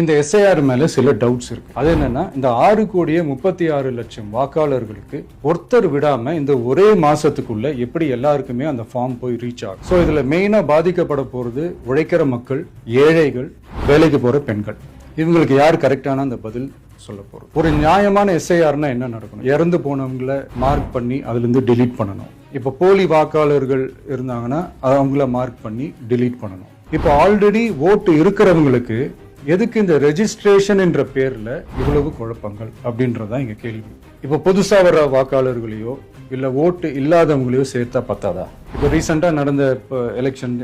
இந்த எஸ்ஐஆர் மேலே சில டவுட்ஸ் இருக்கு. அது என்னன்னா இந்த ஆறு கோடியே முப்பத்தி ஆறு லட்சம் வாக்காளர்களுக்கு ஒருத்தர் விடாம இந்த ஒரே மாசத்துக்குள்ள எப்படி எல்லாருக்குமே அந்த ஃபார்ம் போய் ரீச் ஆகும். ஸோ இதுல மெயினா பாதிக்கப்பட போறது உழைக்கிற மக்கள் ஏழைகள் வேலைக்கு போற பெண்கள். இவங்களுக்கு யார் கரெக்டான அந்த பதில் சொல்ல போறோம். ஒரு நியாயமான எஸ்ஐஆர்னா என்ன நடக்கணும்? இறந்து போனவங்கள மார்க் பண்ணி அதுலேருந்து டிலீட் பண்ணணும். இப்போ போலி வாக்காளர்கள் இருந்தாங்கன்னா அவங்கள மார்க் பண்ணி டிலீட் பண்ணணும். இப்போ ஆல்ரெடி ஓட்டு இருக்கிறவங்களுக்கு எதுக்கு இந்த ரெஜிஸ்ட்ரேஷன் என்ற பேரில் இவ்வளவு குழப்பங்கள் அப்படின்றதான் இங்கே கேள்வி. இப்போ புதுசாக வர வாக்காளர்களையோ இல்லை ஓட்டு இல்லாதவங்களையோ சேர்த்தா பத்தாதா? இப்போ ரீசெண்டாக நடந்த இப்போ எலெக்ஷன்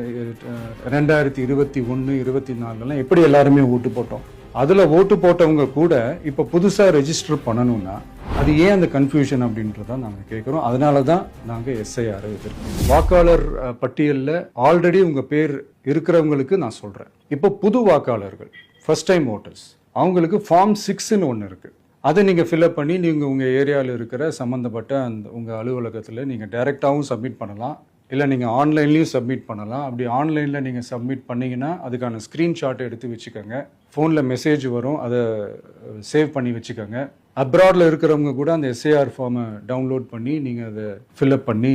ரெண்டாயிரத்தி இருபத்தி ஒன்று இருபத்தி நாலுலாம் எப்படி எல்லாருமே ஓட்டு போட்டோம்? அதில் ஓட்டு போட்டவங்க கூட இப்போ புதுசாக ரெஜிஸ்டர் பண்ணணும்னா அது ஏன் அந்த கன்ஃபியூஷன் அப்படின்றத நாங்கள் கேட்குறோம் அதனால தான் நாங்கள் எஸ்ஐஆர் எதிர்க்கிறோம். வாக்காளர் பட்டியலில் ஆல்ரெடி உங்கள் பேர் இருக்கிறவங்களுக்கு நான் சொல்கிறேன் இப்போ புது வாக்காளர்கள் ஃபர்ஸ்ட் டைம் ஓட்டர்ஸ் அவங்களுக்கு ஃபார்ம் சிக்ஸ்னு ஒன்று இருக்குது அதை நீங்கள் ஃபில்அப் பண்ணி நீங்கள் உங்கள் ஏரியாவில் இருக்கிற சம்மந்தப்பட்ட அந்த உங்கள் அலுவலகத்தில் நீங்கள் டைரெக்டாகவும் சப்மிட் பண்ணலாம். இல்லை நீங்கள் ஆன்லைன்லேயும் சப்மிட் பண்ணலாம். அப்படி ஆன்லைனில் நீங்கள் சப்மிட் பண்ணிங்கன்னா அதுக்கான ஸ்க்ரீன்ஷாட்டை எடுத்து வச்சுக்கோங்க. ஃபோனில் மெசேஜ் வரும். அதை சேவ் பண்ணி வச்சுக்கோங்க. அப்ராடில் இருக்கிறவங்க கூட அந்த எஸ்ஏஆர் ஃபார்மை டவுன்லோட் பண்ணி நீங்கள் அதை ஃபில்அப் பண்ணி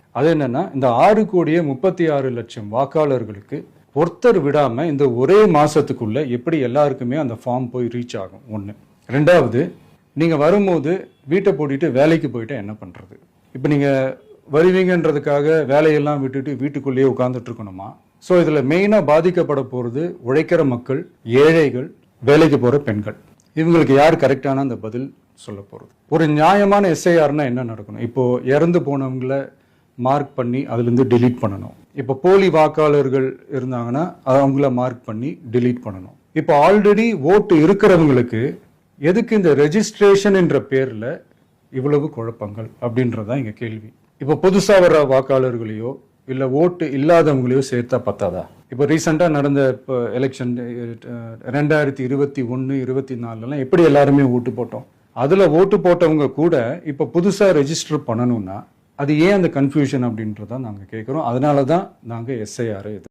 அது என்னன்னா இந்த ஆறு கோடியே முப்பத்தி ஆறு லட்சம் வாக்காளர்களுக்கு ஒருத்தர் விடாம இந்த ஒரே மாசத்துக்குள்ள எப்படி எல்லாருக்குமே அந்த ஃபார்ம் போய் ரீச் ஆகும்? ஒன்று ரெண்டாவது நீங்க வரும்போது வீட்டை போட்டிட்டு வேலைக்கு போயிட்டு என்ன பண்றது? இப்போ நீங்க வருவீங்கன்றதுக்காக வேலையெல்லாம் விட்டுட்டு வீட்டுக்குள்ளேயே உட்காந்துட்ருக்கணுமா ஸோ இதில் மெயினாக பாதிக்கப்பட போகிறது உழைக்கிற மக்கள் ஏழைகள் வேலைக்கு போகிற பெண்கள். இவங்களுக்கு யார் கரெக்டான அந்த பதில் சொல்ல போகிறது ஒரு நியாயமான எஸ்ஐஆர்னா என்ன நடக்கணும்? இப்போது இறந்து போனவங்கள மார்க் பண்ணி அதுலேருந்து டெலீட் பண்ணணும். இப்போ போலி வாக்காளர்கள் இருந்தாங்கன்னா அதை அவங்கள மார்க் பண்ணி டெலீட் பண்ணணும். இப்போ ஆல்ரெடி ஓட்டு இருக்கிறவங்களுக்கு எதுக்கு இந்த ரெஜிஸ்ட்ரேஷன் என்ற பேரில் இவ்வளவு குழப்பங்கள் அப்படின்றதான் இங்கே கேள்வி. இப்போ புதுசாக வர வாக்காளர்களையோ இல்லை ஓட்டு இல்லாதவங்களையோ சேர்த்தா பத்தாதா? இப்போ ரீசெண்டாக நடந்த இப்போ எலெக்ஷன் ரெண்டாயிரத்தி இருபத்தி ஒன்று இருபத்தி நாலுலாம் எப்படி எல்லாருமே ஓட்டு போட்டோம்? அதில் ஓட்டு போட்டவங்க கூட இப்போ புதுசாக ரெஜிஸ்டர் பண்ணணும்னா அது ஏன் அந்த கன்ஃபியூஷன் அப்படின்றத நாங்கள் கேட்குறோம் அதனால தான் நாங்கள் எஸ்ஐஆர் இது